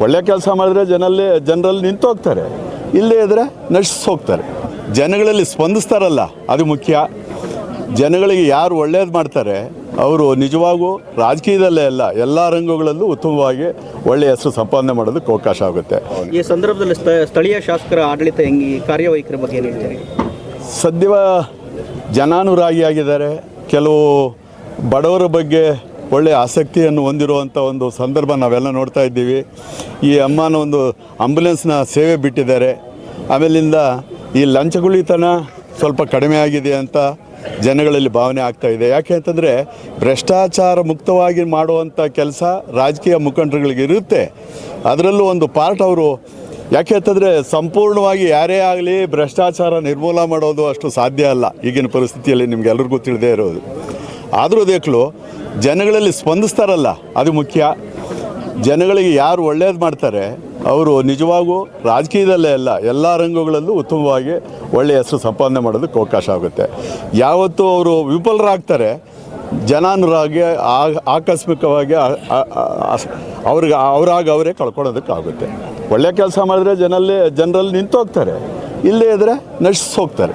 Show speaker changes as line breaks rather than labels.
ಒಳ್ಳೆ ಕೆಲಸ ಮಾಡಿದ್ರೆ ಜನಲ್ಲಿ ಜನರಲ್ಲಿ ನಿಂತು ಹೋಗ್ತಾರೆ ಇಲ್ಲದೇ ಇದ್ರೆ ನಶಿಸಿ ಹೋಗ್ತಾರೆ. ಜನಗಳಲ್ಲಿ ಸ್ಪಂದಿಸ್ತಾರಲ್ಲ ಅದು ಮುಖ್ಯ. ಜನಗಳಿಗೆ ಯಾರು ಒಳ್ಳೇದು ಮಾಡ್ತಾರೆ ಅವರು ನಿಜವಾಗೂ ರಾಜಕೀಯದಲ್ಲೇ ಅಲ್ಲ ಎಲ್ಲ ರಂಗಗಳಲ್ಲೂ ಉತ್ತಮವಾಗಿ ಒಳ್ಳೆಯ ಹೆಸರು ಸಂಪಾದನೆ ಮಾಡೋದಕ್ಕೆ ಅವಕಾಶ ಆಗುತ್ತೆ.
ಈ ಸಂದರ್ಭದಲ್ಲಿ ಸ್ಥ- ಸ್ಥಳೀಯ ಶಾಸಕರ ಆಡಳಿತ ಹೆಂಗೆ ಕಾರ್ಯವೈಖರಿ ಬಗ್ಗೆ ಏನು ಹೇಳ್ತೀರಿ?
ಸದ್ಯ ಜನಾನುರಾಗಿಯಾಗಿದ್ದಾರೆ ಕೆಲವು ಬಡವರ ಬಗ್ಗೆ ಒಳ್ಳೆಯ ಆಸಕ್ತಿಯನ್ನು ಹೊಂದಿರುವಂಥ ಒಂದು ಸಂದರ್ಭ ನಾವೆಲ್ಲ ನೋಡ್ತಾ ಇದ್ದೀವಿ. ಈ ಅಮ್ಮನ ಒಂದು ಆಂಬ್ಯುಲೆನ್ಸ್ನ ಸೇವೆ ಬಿಟ್ಟಿದ್ದಾರೆ. ಆಮೇಲಿಂದ ಈ ಲಂಚಗುಳಿತನ ಸ್ವಲ್ಪ ಕಡಿಮೆ ಆಗಿದೆ ಅಂತ ಜನಗಳಲ್ಲಿ ಭಾವನೆ ಆಗ್ತಾ ಇದೆ. ಯಾಕೆ ಅಂತಂದರೆ ಭ್ರಷ್ಟಾಚಾರ ಮುಕ್ತವಾಗಿ ಮಾಡುವಂಥ ಕೆಲಸ ರಾಜಕೀಯ ಮುಖಂಡರುಗಳಿಗೆ ಇರುತ್ತೆ. ಅದರಲ್ಲೂ ಒಂದು ಪಾರ್ಟ್ ಅವರು ಯಾಕೆ ಅಂತಂದರೆ ಸಂಪೂರ್ಣವಾಗಿ ಯಾರೇ ಆಗಲಿ ಭ್ರಷ್ಟಾಚಾರ ನಿರ್ಮೂಲ ಮಾಡೋದು ಅಷ್ಟು ಸಾಧ್ಯ ಅಲ್ಲ ಈಗಿನ ಪರಿಸ್ಥಿತಿಯಲ್ಲಿ ನಿಮಗೆಲ್ಲರಿಗೂ ತಿಳಿದೇ ಇರೋದು. ಆದರೂ ದೇಖ್ಲು ಜನಗಳಲ್ಲಿ ಸ್ಪಂದಿಸ್ತಾರಲ್ಲ, ಅದು ಮುಖ್ಯ. ಜನಗಳಿಗೆ ಯಾರು ಒಳ್ಳೇದು ಮಾಡ್ತಾರೆ, ಅವರು ನಿಜವಾಗೂ ರಾಜಕೀಯದಲ್ಲೇ ಅಲ್ಲ, ಎಲ್ಲ ರಂಗಗಳಲ್ಲೂ ಉತ್ತಮವಾಗಿ ಒಳ್ಳೆಯ ಹೆಸರು ಸಂಪಾದನೆ ಮಾಡೋದಕ್ಕೆ ಅವಕಾಶ ಆಗುತ್ತೆ. ಯಾವತ್ತೂ ಅವರು ವಿಫಲರಾಗ್ತಾರೆ, ಜನಾನುರಾಗಿ ಆಕಸ್ಮಿಕವಾಗಿ ಅವ್ರಿಗೆ, ಅವರಾಗ ಅವರೇ ಕಳ್ಕೊಳ್ಳೋದಕ್ಕಾಗುತ್ತೆ ಒಳ್ಳೆಯ ಕೆಲಸ ಮಾಡಿದ್ರೆ ಜನಲ್ಲೇ, ಜನರಲ್ಲಿ ನಿಂತು ಹೋಗ್ತಾರೆ ಇಲ್ಲೇ ಇದ್ದರೆ ನಶಿಸಿ ಹೋಗ್ತಾರೆ